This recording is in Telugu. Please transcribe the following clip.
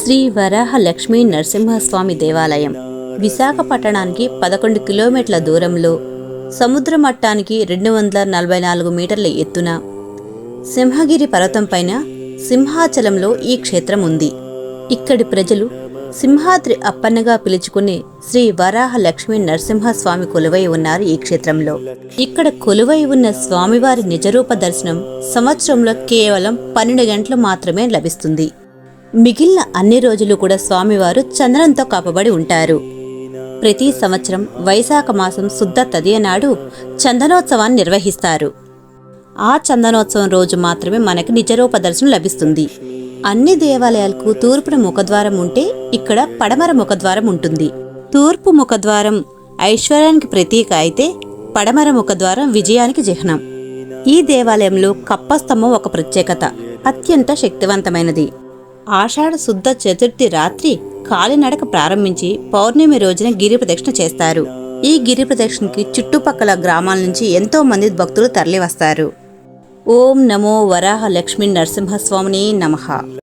శ్రీ వరాహ లక్ష్మీ నరసింహస్వామి దేవాలయం. విశాఖపట్టణానికి పదకొండు కిలోమీటర్ల దూరంలో సముద్ర మట్టానికి రెండు వందల నలభై నాలుగు మీటర్ల ఎత్తున సింహగిరి పర్వతం పైన సింహాచలంలో ఈ క్షేత్రం ఉంది. ఇక్కడి ప్రజలు సింహాద్రి అప్పన్నగా పిలుచుకునే శ్రీ వరాహ లక్ష్మీ నరసింహస్వామి కొలువై ఉన్నారు ఈ క్షేత్రంలో. ఇక్కడ కొలువై ఉన్న స్వామివారి నిజరూప దర్శనం సంవత్సరంలో కేవలం పన్నెండు గంటలు మాత్రమే లభిస్తుంది. మిగిలిన అన్ని రోజులు కూడా స్వామివారు చందనంతో కాపబడి ఉంటారు. ప్రతి సంవత్సరం వైశాఖ మాసం శుద్ధ తదియ నాడు చందనోత్సవాన్ని నిర్వహిస్తారు. ఆ చందనోత్సవం రోజు మాత్రమే మనకు నిజరూప దర్శనం లభిస్తుంది. అన్ని దేవాలయాలకు తూర్పున ముఖద్వారం ఉంటే ఇక్కడ పడమర ముఖద్వారం ఉంటుంది. తూర్పు ముఖద్వారం ఐశ్వర్యానికి ప్రతీక అయితే పడమర ముఖద్వారం విజయానికి చిహ్నం. ఈ దేవాలయంలో కప్పస్తంభం ఒక ప్రత్యేకత అత్యంత శక్తివంతమైనది. ఆషాఢ శుద్ధ చతుర్థి రాత్రి కాలినడక ప్రారంభించి పౌర్ణమి రోజున గిరి ప్రదక్షిణ చేస్తారు. ఈ గిరి ప్రదక్షిణకి చుట్టుపక్కల గ్రామాల నుంచి ఎంతో మంది భక్తులు తరలివస్తారు. ఓం నమో వరాహ లక్ష్మీ నరసింహస్వామిని నమః.